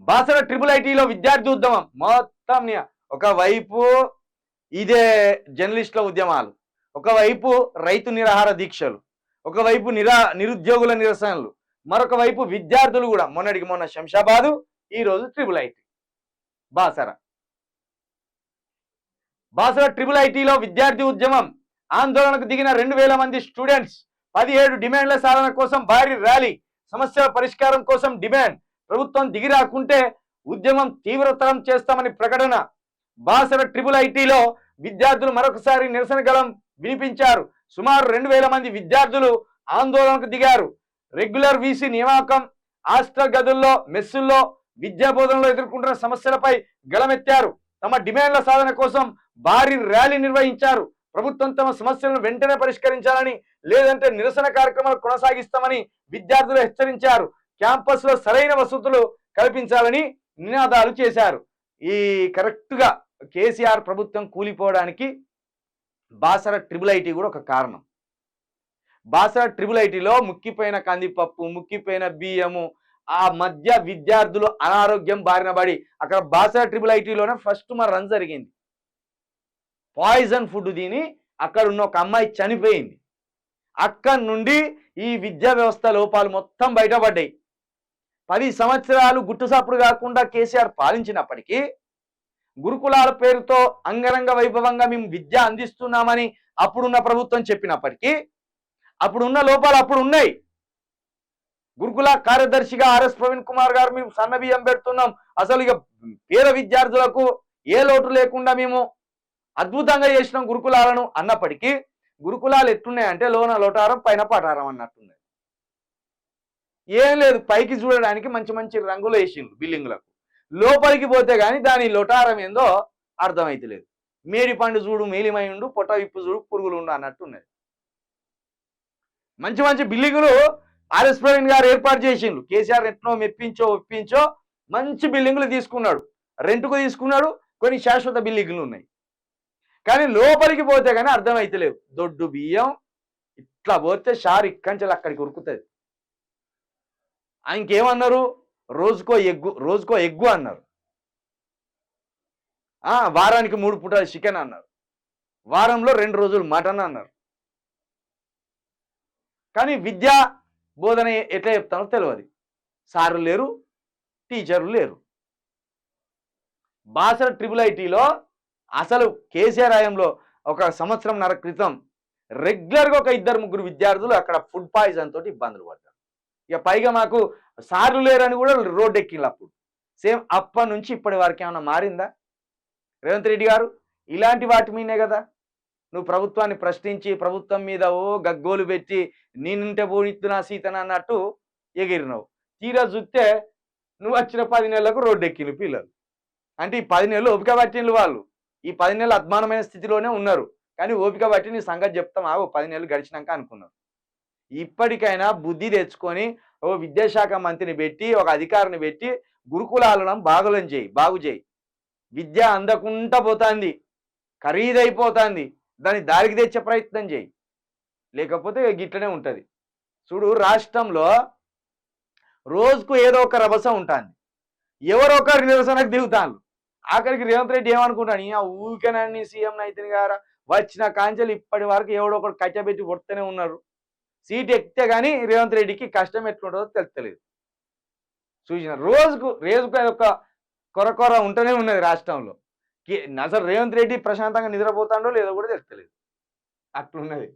Basara triple ఐటీలో విద్యార్థి ఉద్యమం. మొత్తం ఒకవైపు ఇదే జర్నలిస్టుల ఉద్యమాలు ఒకవైపు రైతు నిరాహార దీక్షలు ఒకవైపు నిరా నిరుద్యోగుల నిరసనలు మరొక వైపు విద్యార్థులు కూడా. మొన్నటికి మొన్న శంషాబాదు ఈ రోజు triple IT Basara. Basara triple ఐటీలో విద్యార్థి ఉద్యమం. ఆందోళనకు దిగిన రెండు వేల మంది స్టూడెంట్స్ పదిహేడు డిమాండ్ల సాధన కోసం భారీ ర్యాలీ సమస్యల పరిష్కారం కోసం డిమాండ్ ప్రభుత్వం దిగిరాకుంటే ఉద్యమం తీవ్రతరం చేస్తామని ప్రకటన. బాసర ట్రిపుల్ ఐటీలో విద్యార్థులు మరొకసారి నిరసన గలం వినిపించారు. సుమారు రెండు వేల మంది విద్యార్థులు ఆందోళనకు దిగారు. రెగ్యులర్ వీసీ నియామకం హాస్టల్ గదుల్లో మెస్సుల్లో విద్యా బోధనలో ఎదుర్కొంటున్న సమస్యలపై గళమెత్తారు. తమ డిమాండ్ల సాధన కోసం భారీ ర్యాలీ నిర్వహించారు. ప్రభుత్వం తమ సమస్యలను వెంటనే పరిష్కరించాలని లేదంటే నిరసన కార్యక్రమాలు కొనసాగిస్తామని విద్యార్థులు హెచ్చరించారు. క్యాంపస్లో సరైన వసతులు కల్పించాలని నినాదాలు చేశారు. ఈ కరెక్ట్గా కేసీఆర్ ప్రభుత్వం కూలిపోవడానికి బాసర ట్రిబుల్ ఐటీ కూడా ఒక కారణం. బాసర ట్రిబుల్ ఐటీలో ముక్కిపోయిన కందిపప్పు ముక్కిపోయిన బియ్యము ఆ మధ్య విద్యార్థులు అనారోగ్యం బారిన పడి అక్కడ బాసర ట్రిబుల్ ఐటీలోనే ఫస్ట్ మన రన్ జరిగింది. పాయిజన్ ఫుడ్ తిని అక్కడ ఉన్న ఒక అమ్మాయి చనిపోయింది. అక్కడి నుండి ఈ విద్యా వ్యవస్థ లోపాలు మొత్తం బయటపడ్డాయి. పది సంవత్సరాలు గుట్టుసాపుడు కాకుండా కేసీఆర్ పాలించినప్పటికీ గురుకులాల పేరుతో అంగరంగ వైభవంగా మేము విద్య అందిస్తున్నామని అప్పుడున్న ప్రభుత్వం చెప్పినప్పటికీ అప్పుడున్న లోపాలు అప్పుడు ఉన్నాయి గురుకుల కార్యదర్శిగా ఆర్ఎస్ ప్రవీణ్ కుమార్ గారు మేము సన్న బియ్యం పెడుతున్నాం. అసలు ఇక పేద విద్యార్థులకు ఏ లోటు లేకుండా మేము అద్భుతంగా చేసినాం గురుకులాలను అన్నప్పటికీ గురుకులాలు ఎట్టున్నాయంటే లోన లోటారం పైన పటారం అన్నట్టున్నాయి. ఏం లేదు పైకి చూడడానికి మంచి మంచి రంగులు వేసిండ్రు బిల్డింగ్లకు. లోపలికి పోతే కానీ దాని లొటారం ఏందో అర్థమైతలేదు. మేడి పండు చూడు మేలిమై ఉండు పొట్ట విప్పు చూడు పురుగులు ఉండు అన్నట్టున్నది మంచి మంచి బిల్డింగులు ఆర్ఎస్ ప్రవీణ్ గారు ఏర్పాటు చేసిండ్రు. కేసీఆర్ ఎట్నో మెప్పించో ఒప్పించో మంచి బిల్డింగులు తీసుకున్నాడు. రెంట్కు తీసుకున్నాడు కొన్ని శాశ్వత బిల్డింగులు ఉన్నాయి. కానీ లోపలికి పోతే కానీ అర్థమైతలేవు దొడ్డు బియ్యం ఇట్లా పోతే షార్ ఇక్కడి అక్కడికి ఉరుకుతుంది. ఇంకేమన్నారు? రోజుకో ఎగ్గు రోజుకో ఎగ్గు అన్నారు. వారానికి మూడు పూటలు చికెన్ అన్నారు. వారంలో రెండు రోజులు మటన్ అన్నారు. కానీ విద్యా బోధన ఎట్లా చెప్తానో తెలియదు సార్లు లేరు టీచర్లు లేరు. బాసర ట్రిపుల్ ఐటీలో అసలు కేసీఆర్ హయాంలో ఒక సంవత్సరం నర క్రితం రెగ్యులర్గా ఒక ఇద్దరు ముగ్గురు విద్యార్థులు అక్కడ ఫుడ్ పాయిజన్ తోటి ఇబ్బందులు పడ్డారు. ఇక పైగా మాకు సార్లు లేరని కూడా రోడ్డు ఎక్కింది అప్పుడు. సేమ్ అప్పటి నుంచి ఇప్పటి వరకు ఏమైనా మారిందా? రేవంత్ రెడ్డి గారు ఇలాంటి వాటి మీదే కదా. నువ్వు ప్రభుత్వాన్ని ప్రశ్నించి ప్రభుత్వం మీద ఓ గగ్గోలు పెట్టి నేనుంటే పోనిస్తున్నా సీతన అన్నట్టు ఎగిరినావు. తీరా చూస్తే నువ్వు వచ్చిన పది నెలలకు రోడ్డు ఎక్కిన పిల్లలు. అంటే ఈ పది నెలలు ఓపిక పట్టినలు వాళ్ళు. ఈ పది నెలలు అద్మానమైన స్థితిలోనే ఉన్నారు. కానీ ఓపిక బట్టి నీ సంగతి చెప్తాం ఆవు పది నెలలు గడిచినాక అనుకున్నారు ఇప్పటికైనా బుద్ధి తెచ్చుకొని ఓ విద్యాశాఖ మంత్రిని పెట్టి ఒక అధికారిని పెట్టి గురుకులాలను బాగులం చేయి బాగు చేయి. విద్య అందకుండా పోతుంది ఖరీదైపోతుంది. దాన్ని దారికి తెచ్చే ప్రయత్నం చేయి. లేకపోతే గిట్లనే ఉంటుంది. చూడు రాష్ట్రంలో రోజుకు ఏదో ఒక రభస ఉంటుంది. ఎవరో ఒకరి నిరసనకు దిగుతాను ఆఖరికి రేవంత్ రెడ్డి ఏమనుకుంటాను ఈ ఊరికేనని సీఎం అయితే గారా? వచ్చిన కాంచెలు ఇప్పటి వరకు ఎవడో ఒకటి కచ్చబెట్టి కొడుతూనే ఉన్నారు. సీట్ ఎక్కితే కానీ రేవంత్ రెడ్డికి కష్టం ఎట్లుంటుందో తెలుస్తలేదు చూసిన రోజుకు రోజుకు ఒక కొరకొర ఉంటూనే ఉన్నది రాష్ట్రంలో. కి- అసలు రేవంత్ రెడ్డి ప్రశాంతంగా నిద్రపోతాడో లేదో కూడా తెలుస్తలేదు అట్లున్నది.